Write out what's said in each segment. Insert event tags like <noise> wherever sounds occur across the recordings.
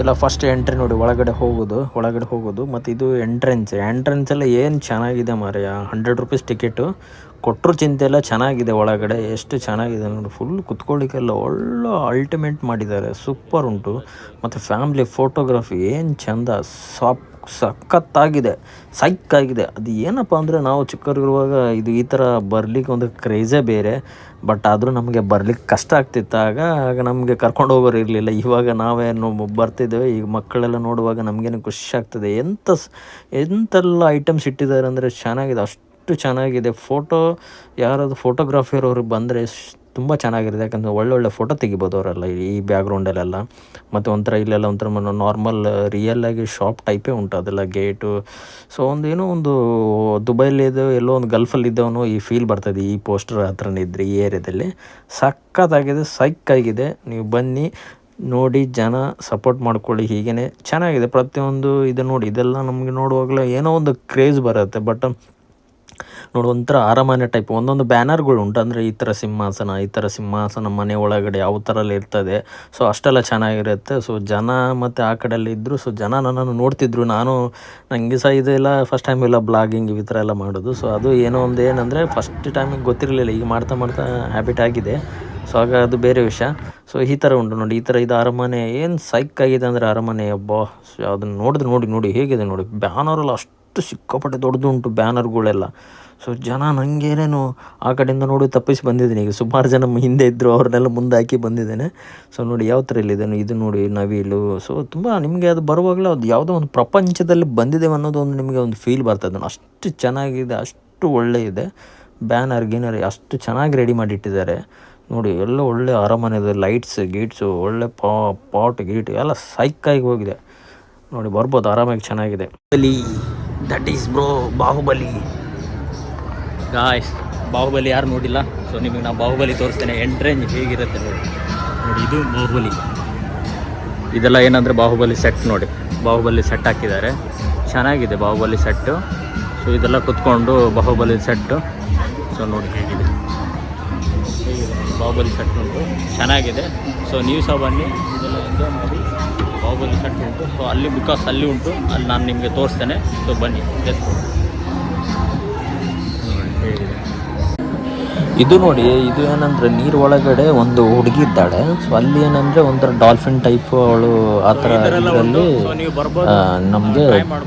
ಇದೆಲ್ಲ first entry ನೋಡಿ, ಒಳಗಡೆ ಹೋಗೋದು ಒಳಗಡೆ ಹೋಗೋದು, ಮತ್ತು ಇದು ಎಂಟ್ರೆನ್ಸ್ ಎಂಟ್ರೆನ್ಸ್ ಎಲ್ಲ ಏನು ಚೆನ್ನಾಗಿದೆ ಮಾರಾಯ ಹಂಡ್ರೆಡ್ ರುಪೀಸ್ ಟಿಕೆಟು ಕೊಟ್ಟರು ಚಿಂತೆ ಎಲ್ಲ ಚೆನ್ನಾಗಿದೆ ಒಳಗಡೆ. ಎಷ್ಟು ಚೆನ್ನಾಗಿದೆ ನೋಡಿ ಫುಲ್ ಕುತ್ಕೊಳ್ಳಿಕ್ಕೆಲ್ಲ ಒಳ್ಳೆ ಅಲ್ಟಿಮೇಟ್ ಮಾಡಿದ್ದಾರೆ. ಸೂಪರ್ ಉಂಟು. ಮತ್ತು ಫ್ಯಾಮ್ಲಿ ಫೋಟೋಗ್ರಫಿ ಏನು ಚೆಂದ ಸಾಪ್ ಸಖತ್ತಾಗಿದೆ ಸೈಕ್ಕಾಗಿದೆ ಅದು ಏನಪ್ಪ ಅಂದರೆ ನಾವು ಚಿಕ್ಕವರಿರುವಾಗ ಇದು ಈ ಥರ ಬರಲಿಕ್ಕೆ ಒಂದು ಕ್ರೇಜೇ ಬೇರೆ ಬಟ್ ಆದರೂ ನಮಗೆ ಬರ್ಲಿಕ್ಕೆ ಕಷ್ಟ ಆಗ್ತಿತ್ತು. ಆಗ ಆಗ ನಮಗೆ ಕರ್ಕೊಂಡು ಹೋಗೋರು ಇರಲಿಲ್ಲ. ಇವಾಗ ನಾವೇನು ಬರ್ತಿದ್ದೇವೆ, ಈಗ ಮಕ್ಕಳೆಲ್ಲ ನೋಡುವಾಗ ನಮಗೇನು ಖುಷಿ ಆಗ್ತದೆ. ಎಂಥ ಎಂತೆಲ್ಲ ಐಟಮ್ಸ್ ಇಟ್ಟಿದ್ದಾರೆ ಅಂದರೆ ಚೆನ್ನಾಗಿದೆ. ಅಷ್ಟು ಚೆನ್ನಾಗಿದೆ. ಫೋಟೋ, ಯಾರಾದರೂ ಫೋಟೋಗ್ರಾಫಿಯರ್ ಅವರು ಬಂದರೆ ತುಂಬ ಚೆನ್ನಾಗಿರುತ್ತೆ. ಯಾಕಂದರೆ ಒಳ್ಳೊಳ್ಳೆ ಫೋಟೋ ತೆಗಿಬೋದು ಅವರೆಲ್ಲ ಈ ಬ್ಯಾಗ್ರೌಂಡಲ್ಲೆಲ್ಲ ಮತ್ತು ಒಂಥರ ಇಲ್ಲೆಲ್ಲ ಒಂಥರ ನಾರ್ಮಲ್ ರಿಯಲ್ಲಾಗಿ ಶಾಪ್ ಟೈಪೇ ಉಂಟು ಅದೆಲ್ಲ ಗೇಟು ಸೊ ಒಂದು ಏನೋ ಒಂದು ದುಬೈಲಿದ್ದು ಎಲ್ಲೋ ಒಂದು ಗಲ್ಫಲ್ಲಿ ಇದ್ದವನು ಈ ಫೀಲ್ ಬರ್ತದೆ. ಈ ಪೋಸ್ಟರ್ ಹತ್ರನೇ ಇದ್ದರೆ ಈ ಏರಿಯಾದಲ್ಲಿ. ಸಖತ್ತಾಗಿದೆ ಸೈಕ್ಕಾಗಿದೆ ನೀವು ಬನ್ನಿ, ನೋಡಿ, ಜನ ಸಪೋರ್ಟ್ ಮಾಡ್ಕೊಳ್ಳಿ ಹೀಗೇ ಚೆನ್ನಾಗಿದೆ. ಪ್ರತಿಯೊಂದು ಇದು ನೋಡಿ, ಇದೆಲ್ಲ ನಮಗೆ ನೋಡುವಾಗಲೇ ಏನೋ ಒಂದು ಕ್ರೇಜ್ ಬರುತ್ತೆ. ಬಟ್ ನೋಡಿ, ಒಂಥರ ಅರಮನೆ ಟೈಪ್ ಒಂದೊಂದು ಬ್ಯಾನರ್ಗಳು ಉಂಟು. ಅಂದರೆ ಈ ಥರ ಸಿಂಹಾಸನ, ಈ ಥರ ಸಿಂಹಾಸನ ಮನೆ ಒಳಗಡೆ ಯಾವ ಥರಲ್ಲಿ ಇರ್ತದೆ. ಸೊ ಅಷ್ಟೆಲ್ಲ ಚೆನ್ನಾಗಿರುತ್ತೆ. ಸೊ ಜನ ಮತ್ತು ಆ ಕಡೆಯಲ್ಲಿ ಇದ್ದರು ಸೊ ಜನ ನನ್ನನ್ನು ನೋಡ್ತಿದ್ರು. ನಾನು ನನಗೆ ಸಹ ಇದೆಲ್ಲ ಫಸ್ಟ್ ಟೈಮ್ ಎಲ್ಲ ಬ್ಲಾಗಿಂಗ್ ಈ ಥರ ಎಲ್ಲ ಮಾಡೋದು. ಸೊ ಅದು ಏನೋ ಒಂದು ಏನಂದರೆ ಫಸ್ಟ್ ಟೈಮಿಗೆ ಗೊತ್ತಿರಲಿಲ್ಲ. ಈಗ ಮಾಡ್ತಾ ಮಾಡ್ತಾ ಹ್ಯಾಬಿಟ್ ಆಗಿದೆ. ಸೊ ಆಗ ಅದು ಬೇರೆ ವಿಷಯ. ಸೊ ಈ ಥರ ಉಂಟು ನೋಡಿ, ಈ ಥರ ಇದು ಅರಮನೆ. ಏನು ಸೈಕ್ ಆಗಿದೆ ಅಂದರೆ ಅರಮನೆ? ಅಬ್ಬಾ ಸೊ ಅದನ್ನು ನೋಡಿದ್ರೆ ನೋಡಿ ನೋಡಿ, ಹೇಗಿದೆ ನೋಡಿ. ಬ್ಯಾನರೆಲ್ಲ ಅಷ್ಟು ಸಿಕ್ಕಾಪಟ್ಟೆ ದೊಡ್ಡದು ಉಂಟು ಬ್ಯಾನರ್ಗಳೆಲ್ಲ ಸೊ ಜನ ನನಗೇನೇನು ಆ ಕಡೆಯಿಂದ ನೋಡಿ ತಪ್ಪಿಸಿ ಬಂದಿದ್ದೀನಿ. ಈಗ ಸುಮಾರು ಜನ ಹಿಂದೆ ಇದ್ದರು ಅವ್ರನ್ನೆಲ್ಲ ಮುಂದೆ ಹಾಕಿ ಬಂದಿದ್ದೇನೆ. ಸೊ ನೋಡಿ ಯಾವ ಥರ ಇಲ್ಲಿದೆ ಇದು ನೋಡಿ ನವಿಲು ಸೊ ತುಂಬ ನಿಮಗೆ ಅದು ಬರುವಾಗಲೇ ಅದು ಯಾವುದೋ ಒಂದು ಪ್ರಪಂಚದಲ್ಲಿ ಬಂದಿದ್ದೇವೆ ಅನ್ನೋದು ಒಂದು ನಿಮಗೆ ಒಂದು ಫೀಲ್ ಬರ್ತದೆ ಅಷ್ಟು ಚೆನ್ನಾಗಿದೆ, ಅಷ್ಟು ಒಳ್ಳೆ ಇದೆ. ಬ್ಯಾನರ್ ಗೀನರ್ ಅಷ್ಟು ಚೆನ್ನಾಗಿ ರೆಡಿ ಮಾಡಿಟ್ಟಿದ್ದಾರೆ. ನೋಡಿ, ಎಲ್ಲ ಒಳ್ಳೆ ಇದೆ ಲೈಟ್ಸ್ ಗೀಟ್ಸು ಒಳ್ಳೆ ಪಾ ಪಾಟ್ ಗೀಟ್ ಎಲ್ಲ ಸೈಕಾಗಿ ಹೋಗಿದೆ. ನೋಡಿ, ಬರ್ಬೋದು, ಆರಾಮಾಗಿ ಚೆನ್ನಾಗಿದೆ. ಬಲಿ that is bro Baahubali guys Baahubali ಯಾರು ನೋಡಿಲ್ಲ? ಸೊ ನಿಮಗೆ ನಾನು ಬಾಹುಬಲಿ ತೋರಿಸ್ತೇನೆ. ಎಂಟ್ರೆಂಜ್ ಹೇಗಿರುತ್ತೆ ನೋಡಿ. ನೋಡಿ ಇದು ಬಾಹುಬಲಿ. ಇದೆಲ್ಲ ಏನಂದರೆ ಬಾಹುಬಲಿ ಸೆಟ್ ನೋಡಿ. ಬಾಹುಬಲಿ ಸೆಟ್ ಹಾಕಿದ್ದಾರೆ. ಚೆನ್ನಾಗಿದೆ ಬಾಹುಬಲಿ ಸೆಟ್ಟು ಸೊ ಇದೆಲ್ಲ ಕುತ್ಕೊಂಡು ಬಾಹುಬಲಿ ಸೆಟ್ಟು ಸೊ ನೋಡಿ ಹೇಗಿದೆ. ಬಾಹುಬಲಿ ಸೆಟ್ ಉಂಟು. ಚೆನ್ನಾಗಿದೆ. ಸೊ ನೀವು ಸಹ ಬನ್ನಿ. ಇದೆಲ್ಲ ಎಂಜಾಯ್ ಮಾಡಿ ಬಾಹುಬಲಿ ಸೆಟ್ ಉಂಟು. ಸೊ ಅಲ್ಲಿ ಬಿಕಾಸ್ ಅಲ್ಲಿ ಉಂಟು ಅಲ್ಲಿ ನಾನು ನಿಮಗೆ ತೋರಿಸ್ತೇನೆ. ಸೊ ಬನ್ನಿ. ಜಸ್ಟ್ ಇದು ನೋಡಿ ಇದು ಏನಂದ್ರೆ ನೀರು ಒಳಗಡೆ ಒಂದು ಹುಡುಗಿ ಇದ್ದಾಳೆ. ಸೊ ಅಲ್ಲಿ ಏನಂದ್ರೆ ಒಂಥರ ಡಾಲ್ಫಿನ್ ಟೈಪ್ ಅವಳು ಆ ಥರ ಇದರಲ್ಲಿ ನಮಗೆ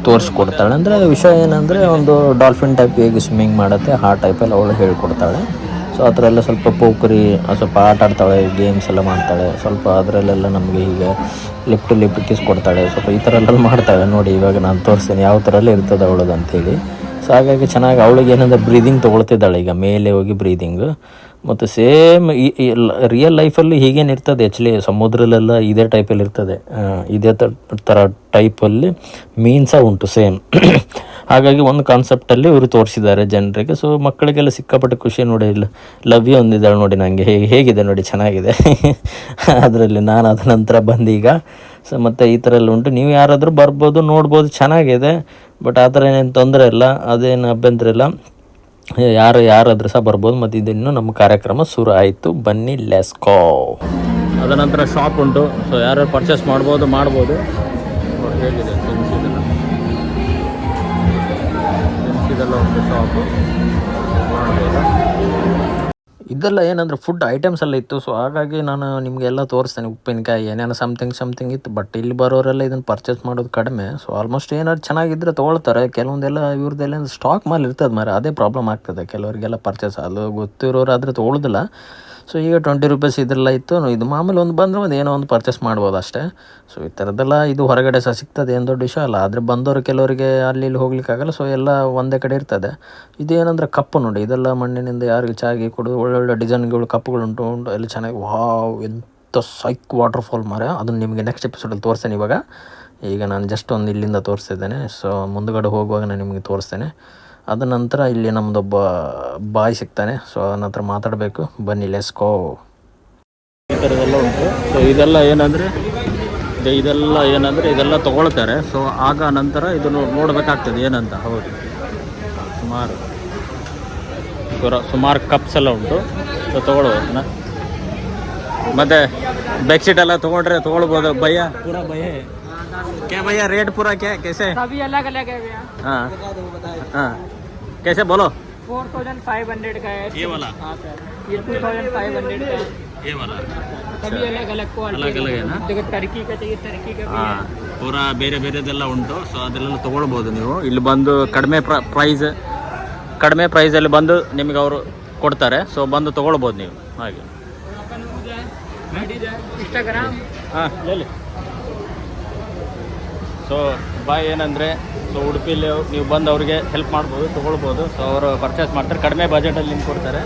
ತೋರಿಸ್ಕೊಡ್ತಾಳೆ. ಅಂದ್ರೆ ವಿಷಯ ಏನಂದ್ರೆ ಒಂದು ಡಾಲ್ಫಿನ್ ಟೈಪ್ ಹೇಗೆ ಸ್ವಿಮ್ಮಿಂಗ್ ಮಾಡುತ್ತೆ ಆ ಟೈಪಲ್ಲಿ ಅವಳು ಹೇಳ್ಕೊಡ್ತಾಳೆ. ಸೊ ಆ ಥರ ಎಲ್ಲ ಸ್ವಲ್ಪ ಪೋಕರಿ ಸ್ವಲ್ಪ ಆಟ ಆಡ್ತಾಳೆ ಗೇಮ್ಸ್ ಎಲ್ಲ ಮಾಡ್ತಾಳೆ. ಸ್ವಲ್ಪ ಅದರಲ್ಲೆಲ್ಲ ನಮಗೆ ಈಗ ಲಿಫ್ಟ್ ಲಿಫ್ಟ್ ಕಿಸ್ ಕೊಡ್ತಾಳೆ. ಸ್ವಲ್ಪ ಈ ಥರ ಎಲ್ಲ ಮಾಡ್ತಾಳೆ. ನೋಡಿ ಇವಾಗ ನಾನು ತೋರಿಸ್ತೀನಿ. ಯಾವ ಥರ ಎಲ್ಲ ಇರ್ತದೆ ಅವಳದು ಅಂತೇಳಿ. ಸೊ ಹಾಗಾಗಿ ಚೆನ್ನಾಗಿ ಅವಳಿಗೆ ಏನಂದ್ರೆ ಬ್ರೀದಿಂಗ್ ತೊಗೊಳ್ತಿದ್ದಾಳೆ ಈಗ, ಮೇಲೆ ಹೋಗಿ ಬ್ರೀದಿಂಗ್ ಮತ್ತು ಸೇಮ್ ಈ ರಿಯಲ್ ಲೈಫಲ್ಲಿ ಹೀಗೇನು ಇರ್ತದೆ ಆ್ಯಕ್ಚುಲಿ ಸಮುದ್ರಲೆಲ್ಲ ಇದೇ ಟೈಪಲ್ಲಿ ಇರ್ತದೆ. ಇದೇ ಥರ ಟೈಪಲ್ಲಿ ಮೀನ್ ಸಹ ಉಂಟು ಸೇಮ್ <coughs> ಹಾಗಾಗಿ ಒಂದು ಕಾನ್ಸೆಪ್ಟಲ್ಲಿ ಇವರು ತೋರಿಸಿದ್ದಾರೆ ಜನರಿಗೆ. ಸೊ ಮಕ್ಕಳಿಗೆಲ್ಲ ಸಿಕ್ಕಾಪಟ್ಟೆ ಖುಷಿ ನೋಡಿ ಇಲ್ಲ ಲವ್ ಯು ಅಂದಿದ್ದಾಳೆ ನೋಡಿ ನನಗೆ ಹೇಗೆ, ಹೇಗಿದೆ ನೋಡಿ, ಚೆನ್ನಾಗಿದೆ. <laughs> ಅದರಲ್ಲಿ ನಾನು ಅದ ನಂತರ ಬಂದೀಗ. ಸೊ ಮತ್ತು ಈ ಥರ ಎಲ್ಲ ಉಂಟು. ನೀವು ಯಾರಾದರೂ ಬರ್ಬೋದು, ನೋಡ್ಬೋದು, ಚೆನ್ನಾಗಿದೆ. ಬಟ್ ಆ ಥರ ಏನೇನು ತೊಂದರೆ ಇಲ್ಲ, ಅದೇನು ಅಭ್ಯಂತರ ಇಲ್ಲ. ಯಾರು ಯಾರಾದ್ರೂ ಸಹ ಬರ್ಬೋದು, ಮತ್ತು ಇದಿನ್ನು ನಮ್ಮ ಕಾರ್ಯಕ್ರಮ ಶುರು ಆಯಿತು. ಬನ್ನಿ ಲೆಸ್ಕೋ ಅದ ನಂತರ ಶಾಪ್ ಉಂಟು. ಸೊ ಯಾರು ಪರ್ಚೇಸ್ ಮಾಡ್ಬೋದು ಮಾಡ್ಬೋದು. ಹೇಗಿದೆ? ಒಂದು ಶಾಪು ಇದೆಲ್ಲ ಏನಂದ್ರೆ ಫುಡ್ ಐಟಮ್ಸ್ ಎಲ್ಲ ಇತ್ತು. ಸೊ ಹಾಗಾಗಿ ನಾನು ನಿಮಗೆಲ್ಲ ತೋರಿಸ್ತೇನೆ ಉಪ್ಪಿನಕಾಯಿ, ಏನೇನೋ ಸಮಥಿಂಗ್ ಸಮಥಿಂಗ್ ಇತ್ತು. ಬಟ್ ಇಲ್ಲಿ ಬರೋರೆಲ್ಲ ಇದನ್ನು ಪರ್ಚೇಸ್ ಮಾಡೋದು ಕಡಿಮೆ. ಸೊ ಆಲ್ಮೋಸ್ಟ್ ಏನಾದ್ರು ಚೆನ್ನಾಗಿದ್ರೆ ತೊಗೊಳ್ತಾರೆ. ಕೆಲವೊಂದೆಲ್ಲ ಇವ್ರದ್ದೆಲ್ಲ ಸ್ಟಾಕ್ ಮಾಲ್ ಇರ್ತದೆ ಮಾರೆ ಅದೇ ಪ್ರಾಬ್ಲಮ್ ಆಗ್ತದೆ. ಕೆಲವರಿಗೆಲ್ಲ ಪರ್ಚೇಸ್ ಅದು ಗೊತ್ತಿರೋರು ಆದರೆ ತೊಗೊಳ್ಳೋದಿಲ್ಲ ಸೊ ಈಗ ಟ್ವೆಂಟಿ ರುಪೀಸ್ ಇದೆಲ್ಲ ಇತ್ತು. ಇದು ಮಾಮೂಲಿ ಒಂದು ಬಂದರೆ ಒಂದು ಏನೋ ಒಂದು ಪರ್ಚೇಸ್ ಮಾಡ್ಬೋದು ಅಷ್ಟೇ. ಸೊ ಈ ಥರದ್ದೆಲ್ಲ ಇದು ಹೊರಗಡೆ ಸಹ ಸಿಗ್ತದೆ. ಏನು ದೊಡ್ಡ ವಿಷಯ ಅಲ್ಲ. ಆದರೆ ಬಂದವರು ಕೆಲವರಿಗೆ ಅಲ್ಲಿ ಇಲ್ಲಿ ಹೋಗ್ಲಿಕ್ಕಾಗಲ್ಲ ಸೊ ಎಲ್ಲ ಒಂದೇ ಕಡೆ ಇರ್ತದೆ. ಇದೇನಂದ್ರೆ ಕಪ್ಪು ನೋಡಿ. ಇದೆಲ್ಲ ಮಣ್ಣಿನಿಂದ ಯಾರಿಗೆ ಚಾಗಿ ಕೊಡೋದು ಒಳ್ಳೊಳ್ಳೆ ಡಿಸೈನ್ಗಳು ಕಪ್ಪುಗಳುಂಟು ಉಂಟು ಎಲ್ಲ ಚೆನ್ನಾಗಿ ವಾವ್ ಎಂಥ ಸೈಕ್ ವಾಟರ್ಫಾಲ್ ಫಾಲ್ ಮಾರ ಅದನ್ನು ನಿಮಗೆ ನೆಕ್ಸ್ಟ್ ಎಪಿಸೋಡಲ್ಲಿ ತೋರಿಸ್ತೇನೆ ಇವಾಗ. ಈಗ ನಾನು ಜಸ್ಟ್ ಒಂದು ಇಲ್ಲಿಂದ ತೋರಿಸ್ತಿದ್ದೇನೆ ಸೊ ಮುಂದುಗಡೆ ಹೋಗುವಾಗ ನಾನು ನಿಮಗೆ ತೋರಿಸ್ತೇನೆ. ಅದ ನಂತರ ಇಲ್ಲಿ ನಮ್ಮದೊಬ್ಬ ಬಾಯ್ ಸಿಗ್ತಾನೆ. ಸೊ ಅವನ ಹತ್ರ ಮಾತಾಡಬೇಕು. ಬನ್ನಿ ಲೆಸ್ಕೋ ಈ ಥರದೆಲ್ಲ ಉಂಟು. ಸೊ ಇದೆಲ್ಲ ಏನಂದರೆ ಇದೆಲ್ಲ ಏನಂದರೆ ಇದೆಲ್ಲ ತೊಗೊಳ್ತಾರೆ. ಸೊ ಆಗ ನಂತರ ಇದನ್ನು ನೋಡಬೇಕಾಗ್ತದೆ ಏನಂತ. ಹೌದು. ಸುಮಾರು. ಸುಮಾರು ಕಪ್ಸ್ ಎಲ್ಲ ಉಂಟು. ಸೊ ತೊಗೊಳ್ಬೋದನ್ನ ಮತ್ತು ಬೆಡ್ಶೀಟ್ ಎಲ್ಲ ತೊಗೊಂಡ್ರೆ ತೊಗೊಳ್ಬೋದು ಭಯ? ಪೂರ ಭಯ. क्या भैया रेट पूरा क्या है? कैसे सभी अलग अलग है भैया हाँ हाँ कैसे बोलो फोर थाउजेंड फाइव हंड्रेड का है ये वाला हाँ सर ये टू थाउजेंड फाइव हंड्रेड का है ये वाला सभी अलग अलग क्वालिटी अलग-अलग है ना? देखो टर्की का चाहिए टर्की का भी ಹಾಂ है ಪೂರ ಬೇರೆ ಬೇರೆದೆಲ್ಲ ಉಂಟು ಸೊ ಅದೆಲ್ಲ ತೊಗೊಳ್ಬೋದು ನೀವು ಇಲ್ಲಿ ಬಂದು ಕಡಿಮೆ ಪ್ರ ಪ್ರೈಸ್ ಕಡಿಮೆ ಪ್ರೈಸಲ್ಲಿ ಬಂದು ನಿಮಗೆ ಅವರು ಕೊಡ್ತಾರೆ ಸೊ ಬಂದು ತೊಗೊಳ್ಬೋದು ನೀವು ಹಾಗೆ इंस्टाग्राम ಹಾಂ ಹೇಳಿ ಸೊ ಬಾಯ್ ಏನಂದರೆ ಸೊ ಉಡುಪಿಲಿ ನೀವು ಬಂದು ಅವ್ರಿಗೆ ಹೆಲ್ಪ್ ಮಾಡ್ಬೋದು ತೊಗೊಳ್ಬೋದು ಸೊ ಅವರು ಪರ್ಚೇಸ್ ಮಾಡ್ತಾರೆ ಕಡಿಮೆ ಬಜೆಟಲ್ಲಿ ನಿಮ್ಗೆ ಕೊಡ್ತಾರೆ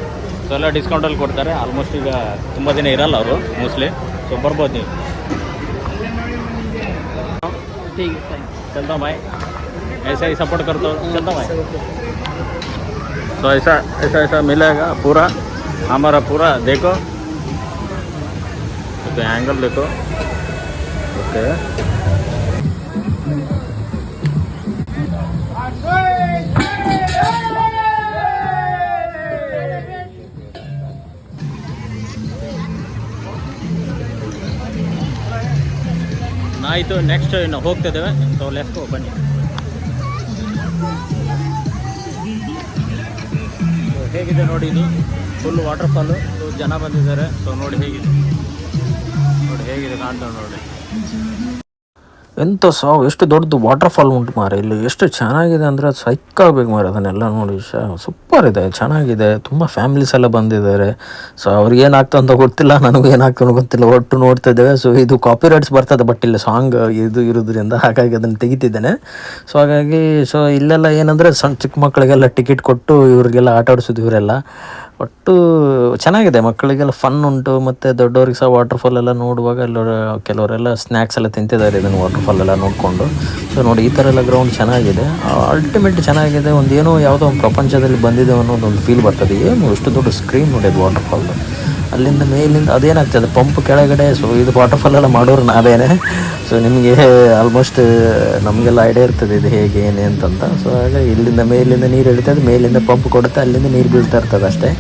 ಸೊ ಎಲ್ಲ ಡಿಸ್ಕೌಂಟಲ್ಲಿ ಕೊಡ್ತಾರೆ ಆಲ್ಮೋಸ್ಟ್ ಈಗ ತುಂಬ ದಿನ ಇರಲ್ಲ ಅವರು ಮೋಸ್ಟ್ಲಿ ಸೊ ಬರ್ಬೋದು ನೀವು ठीक है थैंक चलता हूँ भाई ऐसा ही सपोर्ट करता हूँ चलता हूँ भाई तो ऐसा ऐसा ऐसा मिलेगा पूरा हमारा पूरा देखो तो एंगल देखो ओके ಆಯಿತು ನೆಕ್ಸ್ಟ್ ಇನ್ನು ಹೋಗ್ತಿದ್ದೇವೆ ಸೊ ಲೆಫ್ಟ್ ಬನ್ನಿ. ಸೊ ಹೇಗಿದೆ ನೋಡಿ ಇದು? ಫುಲ್ ವಾಟರ್ ಫಾಲು ಜನ ಬಂದಿದ್ದಾರೆ. ಸೊ ನೋಡಿ ಹೇಗಿದೆ. ನೋಡಿ ಹೇಗಿದೆ ಕಾಣ್ತಾವೆ ನೋಡಿ. ಎಂಥ ಸಾವು? ಎಷ್ಟು ದೊಡ್ಡದು ವಾಟರ್ ಫಾಲ್ ಉಂಟು ಮಾರೆ ಇಲ್ಲಿ ಎಷ್ಟು ಚೆನ್ನಾಗಿದೆ ಅಂದರೆ ಅದು ಸೈಕಾಗಬೇಕು ಮಾರ ಅದನ್ನೆಲ್ಲ ನೋಡಿ. ಶ ಸೂಪರ್ ಇದೆ, ಚೆನ್ನಾಗಿದೆ. ತುಂಬ ಫ್ಯಾಮಿಲೀಸ್ ಎಲ್ಲ ಬಂದಿದ್ದಾರೆ. ಸೊ ಅವ್ರಿಗೆ ಏನಾಗ್ತಾ ಅಂತ ಗೊತ್ತಿಲ್ಲ, ನನಗೂ ಅಂತ ಗೊತ್ತಿಲ್ಲ. ಒಟ್ಟು ನೋಡ್ತಾ ಇದ್ದೇವೆ. ಸೊ ಇದು ಕಾಪಿ ರೈಟ್ಸ್ ಬರ್ತದೆ ಬಟ್ ಇಲ್ಲಿ ಸಾಂಗ್ ಇದು ಇರೋದ್ರಿಂದ ಹಾಗಾಗಿ ಅದನ್ನು ತೆಗಿತಿದ್ದೇನೆ. ಸೊ ಹಾಗಾಗಿ ಸೊ ಇಲ್ಲೆಲ್ಲ ಏನಂದರೆ ಸಣ್ಣ ಚಿಕ್ಕ ಮಕ್ಕಳಿಗೆಲ್ಲ ಟಿಕೆಟ್ ಕೊಟ್ಟು ಇವ್ರಿಗೆಲ್ಲ ಆಟ ಆಡಿಸೋದು ಇವರೆಲ್ಲ. ಒಟ್ಟು ಚೆನ್ನಾಗಿದೆ. ಮಕ್ಕಳಿಗೆಲ್ಲ ಫನ್ ಉಂಟು, ಮತ್ತು ದೊಡ್ಡವ್ರಿಗೆ ಸಹ ವಾಟರ್ ಫಾಲ್ ಎಲ್ಲ ನೋಡುವಾಗ ಎಲ್ಲ ಕೆಲವರೆಲ್ಲ ಸ್ನ್ಯಾಕ್ಸ್ ಎಲ್ಲ ತಿಂತಿದ್ದಾರೆ ಇದನ್ನು ವಾಟರ್ ಫಾಲ್ ಎಲ್ಲ ನೋಡಿಕೊಂಡು. ಸೊ ನೋಡಿ, ಈ ಥರ ಎಲ್ಲ ಗ್ರೌಂಡ್ ಚೆನ್ನಾಗಿದೆ. ಅಲ್ಟಿಮೇಟ್ ಚೆನ್ನಾಗಿದೆ. ಒಂದು ಏನೋ ಯಾವುದೋ ಒಂದು ಪ್ರಪಂಚದಲ್ಲಿ ಬಂದಿದೆ ಅನ್ನೋದೊಂದು ಫೀಲ್ ಬರ್ತದೆ. ಏನು ಇಷ್ಟು ದೊಡ್ಡ ಸ್ಕ್ರೀನ್ ನೋಡಿದ್ದು ವಾಟರ್ ಫಾಲ್ ಅಲ್ಲಿಂದ ಮೇಲಿಂದ ಅದೇನಾಗ್ತದೆ? ಪಂಪ್ ಕೆಳಗಡೆ, ಸೊ ಇದು ವಾಟರ್ ಫಾಲ್ ಎಲ್ಲ ಮಾಡೋರು ನಾವೇನೆ. ಸೊ ನಿಮಗೆ ಆಲ್ಮೋಸ್ಟ್ ನಮಗೆಲ್ಲ ಐಡಿಯಾ ಇರ್ತದೆ ಇದು ಹೇಗೆ, ಏನೇ ಅಂತಂತ. ಸೊ ಹಾಗೆ ಇಲ್ಲಿಂದ ಮೇಲಿಂದ ನೀರು ಇಳಿತದೆ ಮೇಲಿಂದ ಪಂಪ್ ಕೊಡುತ್ತೆ, ಅಲ್ಲಿಂದ ನೀರು ಬೀಳ್ತಾ ಇರ್ತದೆ ಅಷ್ಟೇ.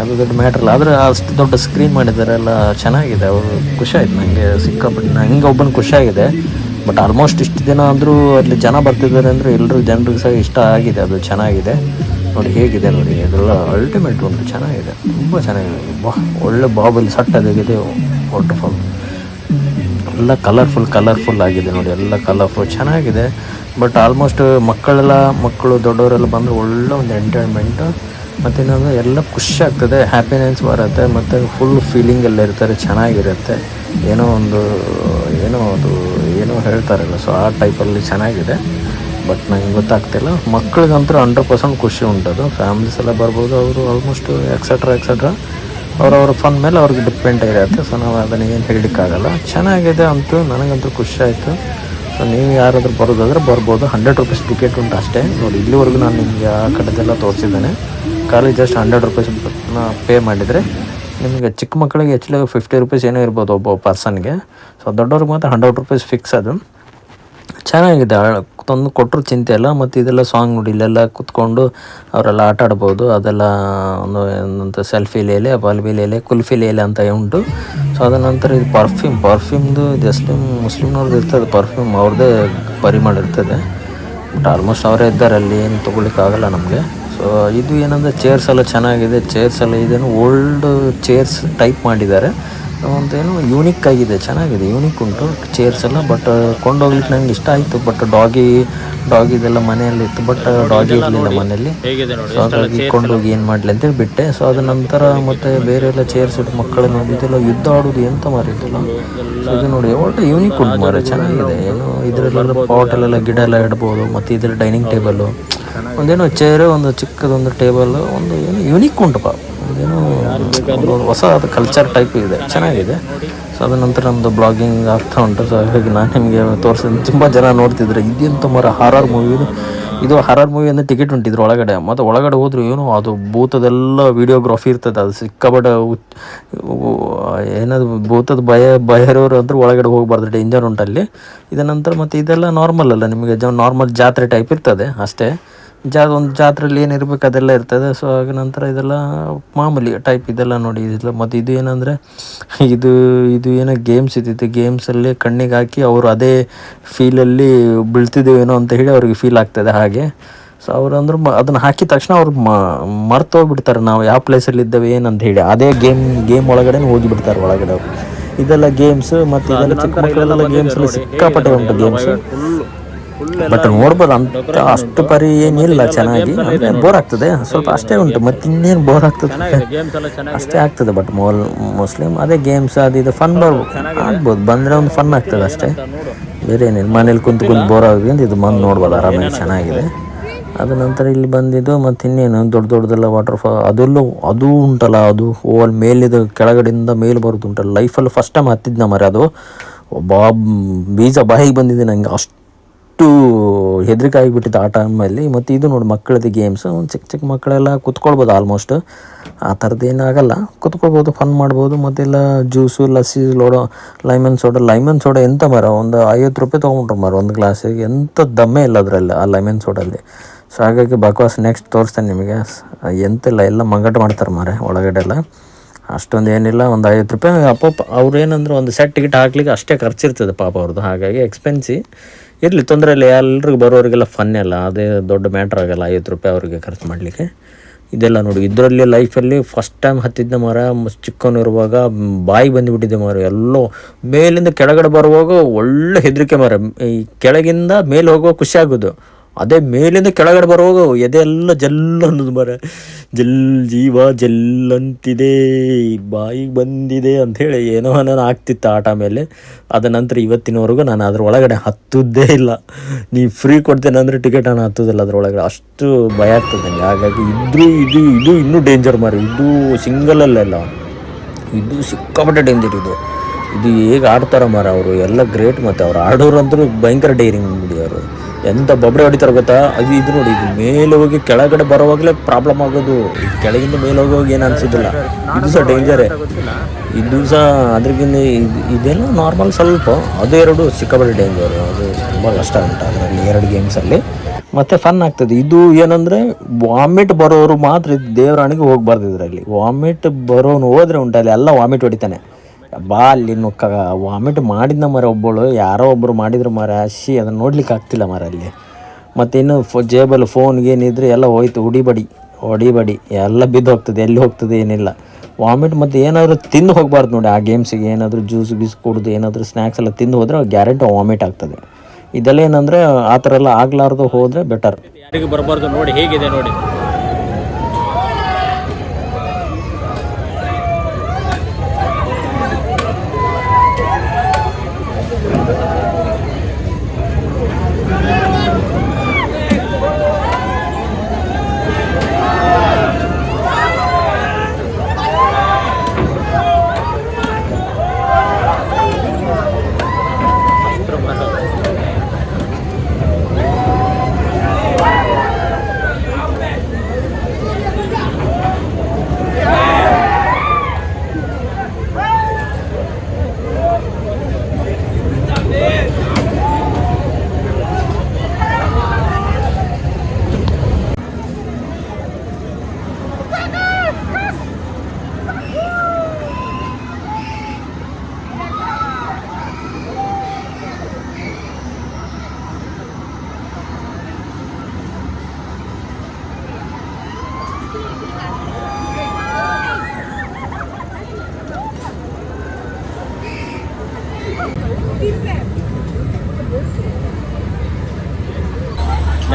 ಅದು ದೊಡ್ಡ ಮ್ಯಾಟ್ರ್ ಅಲ್ಲ. ಆದರೆ ಅಷ್ಟು ದೊಡ್ಡ ಸ್ಕ್ರೀನ್ ಮಾಡಿದ್ದಾರೆ, ಎಲ್ಲ ಚೆನ್ನಾಗಿದೆ. ಅವರು ಖುಷಿ ಆಯ್ತು ನನಗೆ ಸಿಕ್ಕಾಪಟ್ಟೆ. ನನಗೆ ಒಬ್ಬನ ಖುಷಿಯಾಗಿದೆ ಬಟ್ ಆಲ್ಮೋಸ್ಟ್ ಇಷ್ಟು ದಿನ ಅಂದರೂ ಅಲ್ಲಿ ಜನ ಬರ್ತಿದ್ದಾರೆ ಅಂದರೆ ಎಲ್ಲರೂ ಜನರಿಗೆ ಸಹ ಇಷ್ಟ ಆಗಿದೆ, ಅದು ಚೆನ್ನಾಗಿದೆ. ನೋಡಿ ಹೇಗಿದೆ ನೋಡಿ ಅದೆಲ್ಲ ಅಲ್ಟಿಮೇಟ್ ಒಂದು ಚೆನ್ನಾಗಿದೆ, ತುಂಬ ಚೆನ್ನಾಗಿದೆ. ಬಾ ಒಳ್ಳೆ ಬಾಬಲ್ಲಿ ಸಟ್ ಆಗಿದೆ ವಾಟರ್ಫಾಲ್ ಎಲ್ಲ ಕಲರ್ಫುಲ್ ಕಲರ್ಫುಲ್ ಆಗಿದೆ ನೋಡಿ, ಎಲ್ಲ ಕಲರ್ಫುಲ್ ಚೆನ್ನಾಗಿದೆ. ಬಟ್ ಆಲ್ಮೋಸ್ಟ್ ಮಕ್ಕಳೆಲ್ಲ, ಮಕ್ಕಳು ದೊಡ್ಡವರೆಲ್ಲ ಬಂದರೆ ಒಳ್ಳೆ ಒಂದು ಎಂಟರ್ಟೈನ್ಮೆಂಟ್ ಮತ್ತು ಇನ್ನೊಂದು, ಎಲ್ಲ ಖುಷಿ ಆಗ್ತದೆ ಹ್ಯಾಪಿನೆಸ್ ಬರುತ್ತೆ, ಮತ್ತು ಫುಲ್ ಫೀಲಿಂಗ್ ಎಲ್ಲ ಇರ್ತಾರೆ, ಚೆನ್ನಾಗಿರುತ್ತೆ. ಏನೋ ಒಂದು, ಏನೋ ಅದು, ಏನೋ ಹೇಳ್ತಾರಲ್ಲ ಸೊ ಆ ಟೈಪಲ್ಲಿ ಚೆನ್ನಾಗಿದೆ. ಬಟ್ ನಂಗೆ ಗೊತ್ತಾಗ್ತಿಲ್ಲ. ಮಕ್ಳಿಗಂತೂ ಹಂಡ್ರೆಡ್ ಪರ್ಸೆಂಟ್ ಖುಷಿ ಉಂಟದು. ಫ್ಯಾಮಿಲೀಸ್ ಎಲ್ಲ ಬರ್ಬೋದು, ಅವರು almost et cetera et cetera ಅವರವ್ರ ಫನ್ ಮೇಲೆ ಅವ್ರಿಗೆ ಡಿಪೆಂಡ್ ಆಗಿರುತ್ತೆ ಸೊ ನಾವು ಅದನ್ನು ಏನು ಹೇಳಲಿಕ್ಕಾಗಲ್ಲ. ಚೆನ್ನಾಗಿದೆ ಅಂತೂ ನನಗಂತೂ ಖುಷಿ ಆಯಿತು. ಸೊ ನೀವು ಯಾರಾದರೂ ಬರೋದಾದ್ರೆ ಬರ್ಬೋದು. ಹಂಡ್ರೆಡ್ ರುಪೀಸ್ ಟಿಕೆಟ್ ಉಂಟು ಅಷ್ಟೇ. ನೋಡಿ, ಇಲ್ಲಿವರೆಗೂ ನಾನು ನಿಮಗೆ ಆ ಕಡೆದೆಲ್ಲ ತೋರಿಸಿದ್ದೇನೆ. ಖಾಲಿ ಜಸ್ಟ್ ಹಂಡ್ರೆಡ್ ರುಪೀಸ್ ಪೇ ಮಾಡಿದರೆ ನಿಮಗೆ ಚಿಕ್ಕ ಮಕ್ಕಳಿಗೆ ಹೆಚ್ಚಲಾಗಿ ಫಿಫ್ಟಿ ರುಪೀಸ್ ಏನೋ ಇರ್ಬೋದು ಒಬ್ಬ ಪರ್ಸನ್ಗೆ ಸೊ ದೊಡ್ಡವ್ರಿಗೆ ಮಾತ್ರ ಹಂಡ್ರೆಡ್ ರುಪೀಸ್ ಫಿಕ್ಸ್ ಅದು. ಚೆನ್ನಾಗಿದೆ. ತಂದು ಕೊಟ್ಟರು ಚಿಂತೆ ಇಲ್ಲ. ಮತ್ತು ಇದೆಲ್ಲ ಸಾಂಗ್ ನೋಡಿ ಇಲ್ಲೆಲ್ಲ ಕುತ್ಕೊಂಡು ಅವರೆಲ್ಲ ಆಟ ಆಡ್ಬೋದು. ಅದೆಲ್ಲ ಒಂದು ಏನಂತ ಸೆಲ್ಫಿ ಲೇಲೆ, ಬಾಲ್ಬಿ ಲೇಲೆ, ಕುಲ್ಫಿ ಲೇಲೆ ಅಂತ ಉಂಟು. ಸೊ ಅದ ನಂತರ ಇದು ಪರ್ಫ್ಯೂಮ್ ಪರ್ಫ್ಯೂಮ್ದು ಇದು ಎಸ್ಲಿಮ್ ಮುಸ್ಲಿಮ್ನವ್ರದ್ದು ಇರ್ತದೆ ಪರ್ಫ್ಯೂಮ್ ಅವ್ರದ್ದೇ ಪರಿಮಳ ಇರ್ತದೆ. ಬಟ್ ಆಲ್ಮೋಸ್ಟ್ ಅವರೇ ಇದ್ದಾರೆ ಅಲ್ಲಿ. ಏನು ತೊಗೊಳಿಕ್ಕಾಗಲ್ಲ ನಮಗೆ. ಸೊ ಇದು ಏನಂದರೆ ಚೇರ್ಸ್ ಎಲ್ಲ ಚೆನ್ನಾಗಿದೆ. ಚೇರ್ಸ್ ಎಲ್ಲ ಇದೇನು ಓಲ್ಡ್ ಚೇರ್ಸ್ ಟೈಪ್ ಮಾಡಿದ್ದಾರೆ. ಒಂದು ಏನು ಯೂನಿಕ್ ಆಗಿದೆ ಚೆನ್ನಾಗಿದೆ ಯೂನಿಕ್ ಉಂಟು. ಚೇರ್ಸ್ ಎಲ್ಲ ಬಟ್ ಕೊಂಡೋಗ್ಲಿಕ್ಕೆ ನಂಗೆ ಇಷ್ಟ ಆಯಿತು. ಬಟ್ ಡಾಗಿ ಡಾಗಿದೆಲ್ಲ ಮನೆಯಲ್ಲಿ ಇತ್ತು. ಬಟ್ ಡಾಗಿ ಇರಲಿಲ್ಲ ಮನೆಯಲ್ಲಿ. ಸೊ ಹಾಗಾಗಿ ಕೊಂಡೋಗಿ ಏನು ಮಾಡಲಿ ಅಂತೇಳಿ ಬಿಟ್ಟೆ ಸೊ ಅದ ನಂತರ ಮತ್ತೆ ಬೇರೆ ಎಲ್ಲ ಚೇರ್ಸ್ ಇಟ್ಟು ಮಕ್ಕಳು ನೋಡಿದ್ದೆಲ್ಲ ಯುದ್ಧ ಆಡೋದು ಎಂತ ಮಾರಿದ್ದಿಲ್ಲ ಸೊ ಇದು ನೋಡಿ ಒಳ್ಳೆ ಯೂನಿಕ್ ಉಂಟು ಮಾರೆ ಚೆನ್ನಾಗಿದೆ. ಏನು ಇದರಲ್ಲೆಲ್ಲ ಪಾಟಲ್ಲೆಲ್ಲ ಗಿಡ ಎಲ್ಲ ಇಡ್ಬೋದು ಮತ್ತು ಇದ್ರ ಡೈನಿಂಗ್ ಟೇಬಲ್ಲು ಒಂದೇನೋ ಚೇರು ಒಂದು ಚಿಕ್ಕದೊಂದು ಟೇಬಲ್ ಒಂದು ಏನು ಯೂನಿಕ್ ಉಂಟು ಒಂದೇನೋ ಒಂದು ಹೊಸ ಅದು ಕಲ್ಚರ್ ಟೈಪ್ ಇದೆ, ಚೆನ್ನಾಗಿದೆ. ಸೊ ಅದ ನಂತರ ನಮ್ಮದು ಬ್ಲಾಗಿಂಗ್ ಆಗ್ತಾ ಉಂಟು. ಸೊ ಹಾಗಾಗಿ ನಾನು ನಿಮಗೆ ತೋರಿಸಿದ, ತುಂಬ ಜನ ನೋಡ್ತಿದ್ರೆ, ಇದೆಂತ ಮರ ಹಾರರ್ ಮೂವಿ ಇದು. ಹರರ್ ಮೂವಿ ಅಂದರೆ ಟಿಕೆಟ್ ಉಂಟಿದ್ರು ಒಳಗಡೆ. ಮತ್ತು ಒಳಗಡೆ ಹೋದ್ರು ಏನು, ಅದು ಭೂತದೆಲ್ಲ ವಿಡಿಯೋಗ್ರಫಿ ಇರ್ತದೆ. ಅದು ಸಿಕ್ಕಾಪಟ್ಟೆ ಏನದು, ಭೂತದ ಭಯ ಭಯ ಇರೋರು ಅಂದ್ರೆ ಒಳಗಡೆ ಹೋಗಬಾರ್ದು ಡೇಂಜರ್ ಉಂಟಲ್ಲಿ. ಇದ ನಂತರ ಮತ್ತು ಇದೆಲ್ಲ ನಾರ್ಮಲ್ ಅಲ್ಲ. ನಿಮಗೆ ಜ ನಾರ್ಮಲ್ ಜಾತ್ರೆ ಟೈಪ್ ಇರ್ತದೆ, ಅಷ್ಟೇ. ಜಾ ಒಂದು ಜಾತ್ರೆಯಲ್ಲಿ ಏನಿರ್ಬೇಕು ಅದೆಲ್ಲ ಇರ್ತದೆ. ಸೊ ಆಗ ನಂತರ ಇದೆಲ್ಲ ಮಾಮೂಲಿ ಟೈಪ್ ಇದೆಲ್ಲ ನೋಡಿ ಇದೆಲ್ಲ ಮತ್ತು ಇದು ಏನಂದರೆ, ಇದು ಇದು ಏನೋ ಗೇಮ್ಸ್ ಇದ್ದಿತ್ತು. ಗೇಮ್ಸಲ್ಲಿ ಕಣ್ಣಿಗೆ ಹಾಕಿ ಅವರು ಅದೇ ಫೀಲಲ್ಲಿ ಬೀಳ್ತಿದ್ದೇವೇನೋ ಅಂತ ಹೇಳಿ ಅವ್ರಿಗೆ ಫೀಲ್ ಆಗ್ತದೆ ಹಾಗೆ. ಸೊ ಅವ್ರು ಅಂದ್ರೆ ಅದನ್ನು ಹಾಕಿದ ತಕ್ಷಣ ಅವ್ರು ಮರ್ತು ಹೋಗ್ಬಿಡ್ತಾರೆ. ನಾವು ಯಾವ ಪ್ಲೇಸಲ್ಲಿ ಇದ್ದೇವೆ, ಏನಂತ ಹೇಳಿ. ಅದೇ ಗೇಮ್ ಗೇಮ್ ಒಳಗಡೆ ಹೋಗಿಬಿಡ್ತಾರೆ ಒಳಗಡೆ ಅವರು. ಇದೆಲ್ಲ ಗೇಮ್ಸ್ ಮತ್ತು ಇದೆಲ್ಲ ಚಿಕ್ಕ ಮಕ್ಕಳೆಲ್ಲ ಗೇಮ್ಸ್ ಎಲ್ಲ ಸಿಕ್ಕಾಪಟ್ಟೆ ಉಂಟು ಗೇಮ್ಸ್ ಬಟ್ ನೋಡ್ಬೋದು ಅಂತ ಅಷ್ಟು ಪರಿ ಏನಿಲ್ಲ ಚೆನ್ನಾಗಿ. ಬೋರ್ ಆಗ್ತದೆ. ಸ್ವಲ್ಪ ಅಷ್ಟೇ ಉಂಟು ಮತ್ತೆ ಇನ್ನೇನು ಬೋರ್ ಆಗ್ತದೆ. ಅಷ್ಟೇ ಆಗ್ತದೆ ಬಟ್ ಮೋಲ್ ಮುಸ್ಲಿಮ್ ಅದೇ ಗೇಮ್ಸ್ ಅದು ಇದು ಫನ್ ಆಗ್ಬೋದು. ಬಂದರೆ ಒಂದು ಫನ್ ಆಗ್ತದೆ ಅಷ್ಟೇ. ಬೇರೆ ಏನಿಲ್ಲ ಮನೇಲಿ ಕುಂತು ಕುಂತು ಬೋರ್ ಆಗಿ ಇದು ಬಂದು ನೋಡ್ಬೋದು ಆರಾಮಾಗಿ ಚೆನ್ನಾಗಿದೆ. ಅದ ನಂತರ ಇಲ್ಲಿ ಬಂದಿದ್ದು ಮತ್ತು ಇನ್ನೇನು ದೊಡ್ಡ ದೊಡ್ಡದೆಲ್ಲ ವಾಟರ್ ಫಾಲ್ ಅದೆಲ್ಲೂ ಅದು ಉಂಟಲ್ಲ ಅದು ಓಲ್ ಅಲ್ಲಿ ಮೇಲಿದು ಕೆಳಗಡೆಯಿಂದ ಮೇಲೆ ಬರೋದು ಉಂಟಲ್ಲ ಲೈಫಲ್ಲಿ ಫಸ್ಟ್ ಟೈಮ್ ಹತ್ತಿದ್ನ ಮರೆ ಅದು. ಒಬ್ಬ ಬೀಜ ಬಾಯಿಗೆ ಬಂದಿದೆ ನಂಗೆ ಅಷ್ಟು ಹೆದರಿಕೆ ಆಗಿಬಿಟ್ಟಿತ್ತು ಆ ಟೈಮಲ್ಲಿ ಮತ್ತು ಇದು ನೋಡಿ ಮಕ್ಕಳದ್ದು ಗೇಮ್ಸ್ ಒಂದು ಚಿಕ್ಕ ಚಿಕ್ಕ ಮಕ್ಕಳೆಲ್ಲ ಕುತ್ಕೊಳ್ಬೋದು ಆಲ್ಮೋಸ್ಟ್ ಆ ಥರದ್ದು ಏನಾಗಲ್ಲ. ಕುತ್ಕೊಳ್ಬೋದು ಫನ್ ಮಾಡ್ಬೋದು, ಮತ್ತೆಲ್ಲ ಜ್ಯೂಸು ಲಸ್ಸಿ ಲೋಡೋ ಲೈಮನ್ ಸೋಡಾ ಲೈಮನ್ ಸೋಡಾ ಎಂತ ಮರ ಒಂದು ಐವತ್ತು ರೂಪಾಯಿ ತೊಗೊಂಡ್ರು ಮರ ಒಂದು ಗ್ಲಾಸಿಗೆ ಎಂಥ ದಮ್ಮೆ ಇಲ್ಲ ಅದರಲ್ಲಿ ಆ ಲೈಮನ್ ಸೋಡಲ್ಲಿ ಸೊ ಹಾಗಾಗಿ ಬಕವಾಸ್ ನೆಕ್ಸ್ಟ್ ತೋರಿಸ್ತೇನೆ ನಿಮಗೆ. ಎಂತಿಲ್ಲ ಎಲ್ಲ ಮಂಗಟ ಮಾಡ್ತಾರೆ ಮಾರೆ ಒಳಗಡೆ ಎಲ್ಲ. ಅಷ್ಟೊಂದು ಏನಿಲ್ಲ, ಒಂದು ಐವತ್ತು ರೂಪಾಯಿ. ಅಪ್ಪ ಅವ್ರು ಏನಂದ್ರೆ ಒಂದು ಸೆಟ್ ಟಿಕೆಟ್ ಹಾಕ್ಲಿಕ್ಕೆ ಅಷ್ಟೇ ಖರ್ಚಿರ್ತದೆ ಪಾಪ ಅವ್ರದ್ದು ಹಾಗಾಗಿ ಎಕ್ಸ್ಪೆನ್ಸಿ ಇರಲಿ ತೊಂದರೆ ಇಲ್ಲ ಎಲ್ರಿಗೂ ಬರೋರಿಗೆಲ್ಲ ಫನ್ ಎಲ್ಲ ಅದೇ ದೊಡ್ಡ ಮ್ಯಾಟ್ರ್ ಆಗಲ್ಲ. ಐವತ್ತು ರೂಪಾಯಿ ಅವರಿಗೆ ಖರ್ಚು ಮಾಡಲಿಕ್ಕೆ. ಇದೆಲ್ಲ ನೋಡಿ, ಇದರಲ್ಲಿ ಲೈಫಲ್ಲಿ ಫಸ್ಟ್ ಟೈಮ್ ಹತ್ತಿದ್ದ ಮರ ಚಿಕ್ಕವನಿರುವಾಗ ಬಾಯಿ ಬಂದುಬಿಟ್ಟಿದ್ದೆ ಮರ ಎಲ್ಲೋ ಮೇಲಿಂದ ಕೆಳಗಡೆ ಬರುವಾಗ ಒಳ್ಳೆ ಹೆದರಿಕೆ ಮರ ಈ ಕೆಳಗಿಂದ ಮೇಲೆ ಹೋಗುವ ಖುಷಿ ಆಗೋದು. ಅದೇ ಮೇಲಿಂದ ಕೆಳಗಡೆ ಬರುವಾಗ ಎದೆ ಎಲ್ಲ ಜಲ್ ಅನ್ನೋದು ಮರ ಜಲ್ ಜೀವ ಜಲ್ಲಂತಿದೆ ಬಾಯಿಗೆ ಬಂದಿದೆ ಅಂಥೇಳಿ ಏನೋ ನಾನು ಆಗ್ತಿತ್ತು ಆಟ ಮೇಲೆ. ಅದ ನಂತರ ಇವತ್ತಿನವರೆಗೂ ನಾನು ಅದ್ರ ಒಳಗಡೆ ಹತ್ತುದೇ ಇಲ್ಲ. ನೀ ಫ್ರೀ ಕೊಡ್ತೇನೆ ಅಂದರೆ ಟಿಕೆಟ್ ನಾನು ಹತ್ತೋದಿಲ್ಲ ಅದ್ರ ಒಳಗಡೆ. ಅಷ್ಟು ಭಯ ಆಗ್ತದೆ ನನಗೆ ಹಾಗಾಗಿ ಇದ್ರೂ ಇದು ಇದು ಇನ್ನೂ ಡೇಂಜರ್ ಮಾರಿ ಇದು ಸಿಂಗಲಲ್ಲೆಲ್ಲ ಇದು ಸಿಕ್ಕಾಪಟ್ಟೆ ಡೇಂಜರ್ ಇದು. ಇದು ಹೇಗೆ ಆಡ್ತಾರ ಮಾರ ಅವರು. ಎಲ್ಲ ಗ್ರೇಟ್ ಮತ್ತು ಅವ್ರು. ಆಡೋರು ಅಂತೂ ಭಯಂಕರ ಡೈರಿಂಗ್ ಅವರು. ಎಂತ ಬೊಬ್ಬಡೆ ಹೊಡಿತಾರೆ ಗೊತ್ತಾ? ಅದು ಇದು ನೋಡಿ, ಇದು ಮೇಲೆ ಹೋಗಿ ಕೆಳಗಡೆ ಬರೋವಾಗಲೇ ಪ್ರಾಬ್ಲಮ್ ಆಗೋದು. ಕೆಳಗಿಂದ ಮೇಲೆ ಹೋಗುವಾಗ ಏನು ಅನ್ಸೋದಿಲ್ಲ. ಇದು ಸಹ ಡೇಂಜರೇ ಇದು ಸಹ ಅದ್ರಗಿಂತ ಇದು, ಇದೆಲ್ಲ ನಾರ್ಮಲ್ ಸ್ವಲ್ಪ. ಅದು ಎರಡು ಸಿಕ್ಕಾಪಟ್ಟೆ ಡೇಂಜರ್ ಅದು ತುಂಬ ಕಷ್ಟ ಉಂಟು ಅದರಲ್ಲಿ ಎರಡು ಗೇಮ್ಸಲ್ಲಿ ಮತ್ತೆ ಫನ್ ಆಗ್ತದೆ. ಇದು ಏನಂದ್ರೆ ವಾಮಿಟ್ ಬರೋರು ಮಾತ್ರ ದೇವರಾಣಿಗೆ ಹೋಗ್ಬಾರ್ದು ಇದರಲ್ಲಿ ವಾಮಿಟ್ ಬರೋನು ಹೋದ್ರೆ ಉಂಟಲ್ಲಿ ಎಲ್ಲ ವಾಮಿಟ್ ಹೊಡಿತಾನೆ. ಬಾ ಅಲ್ಲಿ ನುಕ್ಕ ವಾಮಿಟ್ ಮಾಡಿದ್ನ ಮರ ಒಬ್ಬಳು. ಯಾರೋ ಒಬ್ಬರು ಮಾಡಿದ್ರು ಮರ ಅಶಿ ಅದನ್ನು ನೋಡ್ಲಿಕ್ಕೆ ಆಗ್ತಿಲ್ಲ ಮರ ಅಲ್ಲಿ. ಮತ್ತು ಇನ್ನು ಫೋ ಜೇಬಲ್ಲಿ ಫೋನ್ಗೆ ಏನಿದ್ರೆ ಎಲ್ಲ ಹೋಯ್ತು. ಉಡಿಬಡಿ, ಹೊಡಿಬಡಿ, ಎಲ್ಲ ಬಿದ್ದು ಹೋಗ್ತದೆ. ಎಲ್ಲಿ ಹೋಗ್ತದೆ ಏನಿಲ್ಲ. ವಾಮಿಟ್ ಮತ್ತು ಏನಾದರೂ ತಿಂದು ಹೋಗ್ಬಾರ್ದು ನೋಡಿ. ಆ ಗೇಮ್ಸಿಗೆ ಏನಾದರೂ ಜ್ಯೂಸ್ ಗೀಸ್ ಕುಡ್ದು ಏನಾದರೂ ಸ್ನ್ಯಾಕ್ಸ್ ಎಲ್ಲ ತಿಂದು ಹೋದರೆ ಗ್ಯಾರಂಟಿ ವಾಮಿಟ್ ಆಗ್ತದೆ. ಇದೆಲ್ಲ ಏನಂದರೆ ಆ ಥರ ಎಲ್ಲ ಆಗಲಾರ್ದು ಹೋದರೆ ಬೆಟರ್ ಯಾರಿಗೂ ಬರಬಾರ್ದು ನೋಡಿ. ಹೇಗಿದೆ ನೋಡಿ?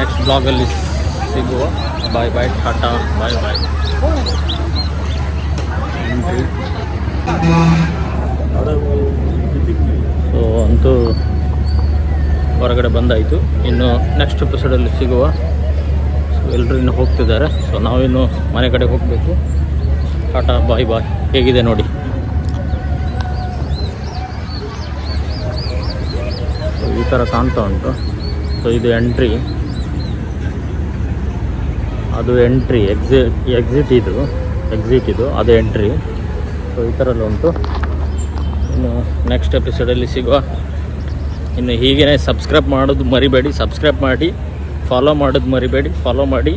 ನೆಕ್ಸ್ಟ್ ಬ್ಲಾಗಲ್ಲಿ ಸಿಗುವ. ಬಾಯ್ ಬಾಯ್ ಟಾಟಾ ಬಾಯ್ ಬಾಯ್ ಸೊ ಅಂತೂ ಹೊರಗಡೆ ಬಂದಾಯಿತು. ಇನ್ನು ನೆಕ್ಸ್ಟ್ ಎಪಿಸೋಡಲ್ಲಿ ಸಿಗುವ. ಸೊ ಎಲ್ಲರೂ ಇನ್ನು ಹೋಗ್ತಿದ್ದಾರೆ. ಸೊ ನಾವಿನ್ನು ಮನೆ ಕಡೆ ಹೋಗಬೇಕು. ಟಾಟಾ ಬಾಯ್ ಬಾಯ್ ಹೇಗಿದೆ ನೋಡಿ? ಈ ಥರ ಕಾಣ್ತಾ ಉಂಟು. ಸೊ ಇದು ಎಂಟ್ರಿ ಅದು ಎಂಟ್ರಿ ಎಕ್ಸಿ ಎಕ್ಸಿಟ್ ಇದು ಎಕ್ಸಿಟ್ ಇದು, ಅದು ಎಂಟ್ರಿ ಸೊ ಈ ಥರ ಉಂಟು. ಇನ್ನು ನೆಕ್ಸ್ಟ್ ಎಪಿಸೋಡಲ್ಲಿ ಸಿಗುವ. ಇನ್ನು ಹೀಗೇ ಸಬ್ಸ್ಕ್ರೈಬ್ ಮಾಡೋದು ಮರಿಬೇಡಿ ಸಬ್ಸ್ಕ್ರೈಬ್ ಮಾಡಿ ಫಾಲೋ ಮಾಡೋದು ಮರಿಬೇಡಿ ಫಾಲೋ ಮಾಡಿ.